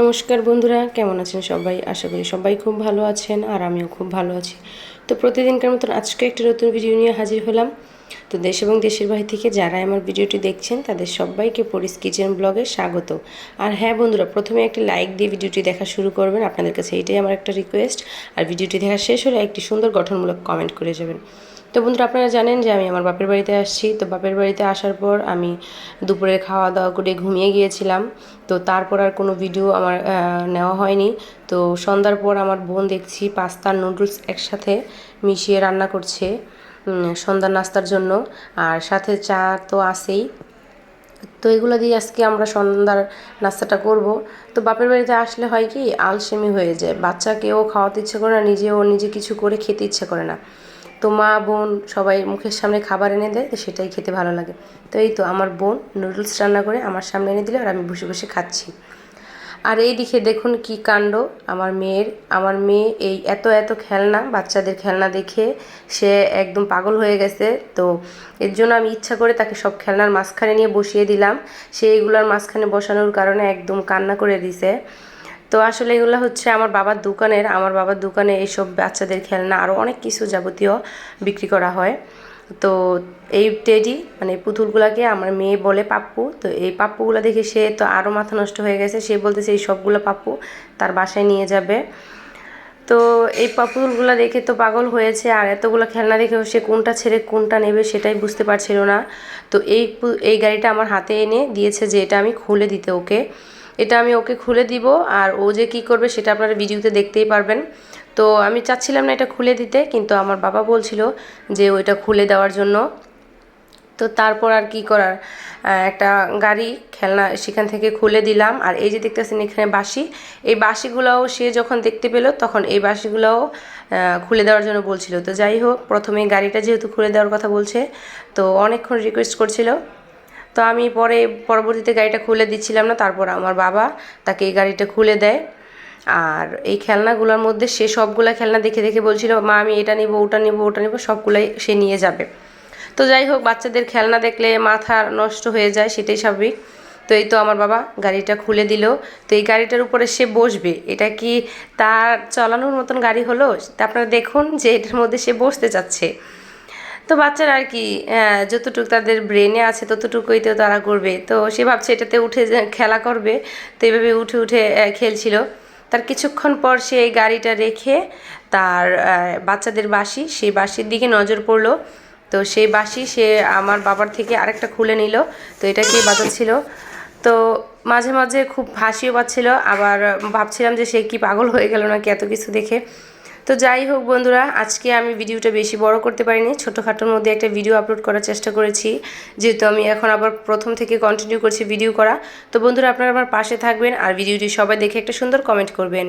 নমস্কার বন্ধুরা, কেমন আছেন সবাই? আশা করি সবাই খুব ভালো আছেন আর আমিও খুব ভালো আছি। তো প্রতিদিনকার মতন আজকে একটি নতুন ভিডিও নিয়ে হাজির হলাম। তো দেশ এবং দেশের বাহির থেকে যারা আমার ভিডিওটি দেখছেন, তাদের সবাইকে পরিস কিচেন ব্লগে স্বাগত আর হ্যাঁ বন্ধুরা, প্রথমে একটি লাইক দিয়ে ভিডিওটি দেখা শুরু করবেন। আপনাদের কাছে এটাই আমার একটা রিকোয়েস্ট আর ভিডিওটি দেখা শেষ হলে একটি সুন্দর গঠনমূলক কমেন্ট করে যাবেন। তো বন্ধুরা, আপনারা জানেন যে আমি আমার বাপের বাড়িতে আসছি। তো বাপের বাড়িতে আসার পর আমি দুপুরে খাওয়া দাওয়া করে ঘুমিয়ে গিয়েছিলাম। তো তারপর আর কোনো ভিডিও আমার নেওয়া হয়নি। তো সন্ধ্যার পর আমার বোন দেখছি পাস্তা নুডলস একসাথে মিশিয়ে রান্না করছে সন্ধ্যার নাস্তার জন্য। আর সাথে চা তো আসেই তো এগুলো দিয়ে আজকে আমরা সন্ধ্যার নাস্তাটা করব। তো বাপের বাড়িতে আসলে হয় কি, আলসেমি হয়ে যায়। বাচ্চাকেও খাওয়াতে ইচ্ছে করে না, নিজেও নিজে কিছু করে খেতে ইচ্ছে করে না। তো মা, বোন সবাই মুখের সামনে খাবার এনে দেয়, তো সেটাই খেতে ভালো লাগে। তো এই তো আমার বোন নুডলস রান্না করে আমার সামনে এনে দিলে আর আমি বসে বসে খাচ্ছি। আর এই দিকে দেখুন কি কাণ্ড, আমার মেয়ের, আমার মেয়ে এই এত এত খেলনা, বাচ্চাদের খেলনা দেখে সে একদম পাগল হয়ে গেছে। তো এর জন্য আমি ইচ্ছা করে তাকে সব খেলনার মাঝখানে নিয়ে বসিয়ে দিলাম। সে এইগুলোর মাঝখানে বসানোর কারণে একদম কান্না করে দিছে। তো আসলে এগুলো হচ্ছে আমার বাবার দোকানের, আমার বাবার দোকানে এইসব বাচ্চাদের খেলনা আরও অনেক কিছু যাবতীয় বিক্রি করা হয়। তো এই টেডি মানে পুতুলগুলোকে আমার মেয়ে বলে পাপ্পু, তো এই পাপ্পুগুলো দেখে সে তো আরও মাথা নষ্ট হয়ে গেছে। সে বলতেছে, এই সবগুলো পাপ্পু তার বাসায় নিয়ে যাবে। তো এই পাপুলগুলো দেখে তো পাগল হয়েছে, আর এতগুলো খেলনা দেখেও সে কোনটা ছেড়ে কোনটা নেবে সেটাই বুঝতে পারছিল না। তো এই এই গাড়িটা আমার হাতে এনে দিয়েছে যে এটা আমি খুলে দিতে ওকে। এটা আমি ওকে খুলে দিব আর ও যে কি করবে সেটা আপনারা ভিডিওতে দেখতেই পারবেন। তো আমি চাচ্ছিলাম না এটা খুলে দিতে, কিন্তু আমার বাবা বলছিল যে ওইটা খুলে দেওয়ার জন্য। তো তারপর আর কি করার? একটা গাড়ি, খেলনা সেখান থেকে খুলে দিলাম। আর এই যে দেখতেছেন এখানে বাসি এই বাসিগুলোও সে যখন দেখতে পেল, তখন এই বাসিগুলোও খুলে দেওয়ার জন্য বলছিল। তো যাই হোক, প্রথমে গাড়িটা যেহেতু খুলে দেওয়ার কথা বলছে, তো অনেকক্ষণ রিকোয়েস্ট করছিল। তো আমি পরে পরবর্তীতে গাড়িটা খুলে দিচ্ছিলাম না, তারপর আমার বাবা তাকে এই গাড়িটা খুলে দেয়। আর এই খেলনাগুলোর মধ্যে সে সবগুলা খেলনা দেখে দেখে বলছিল, মা, আমি এটা নিব, ওটা নিব ওটা নিব, সবগুলাই সে নিয়ে যাবে। তো যাই হোক, বাচ্চাদের খেলনা দেখলে মাথা নষ্ট হয়ে যায়, সেটাই স্বাভাবিক। তো এই তো আমার বাবা গাড়িটা খুলে দিল। তো এই গাড়িটার উপরে সে বসবে। এটা কি তার চালানোর মতন গাড়ি হলো? তা আপনারা দেখুন যে এটার মধ্যে সে বসতে চাচ্ছে। তো বাচ্চারা আর কি যতটুকু তাদের ব্রেনে আছে ততটুকুই তো তারা করবে। তো সে ভাবছে এটাতে উঠে খেলা করবে। তো এইভাবে উঠে উঠে খেলছিল। তার কিছুক্ষণ পর সে এই গাড়িটা রেখে তার বাচ্চাদের বাসি, সেই বাসির দিকে নজর পড়ল। তো সেই বাসি সে আমার বাবার থেকে আরেকটা খুলে নিল। তো এটা কি বাজাচ্ছিল? তো মাঝে মাঝে খুব হাসিও পাচ্ছিল। আবার ভাবছিলাম যে সে কি পাগল হয়ে গেল নাকি এত কিছু দেখে। তো যাই হোক বন্ধুরা, আজকে আমি ভিডিওটা বেশি বড় করতে পারিনি। ছোটোখাটোর মধ্যে একটা ভিডিও আপলোড করার চেষ্টা করেছি। যেহেতু আমি এখন আবার প্রথম থেকে কন্টিনিউ করছি ভিডিও করা। তো বন্ধুরা, আপনারা আমার পাশে থাকবেন আর ভিডিওটি সবাই দেখে একটা সুন্দর কমেন্ট করবেন।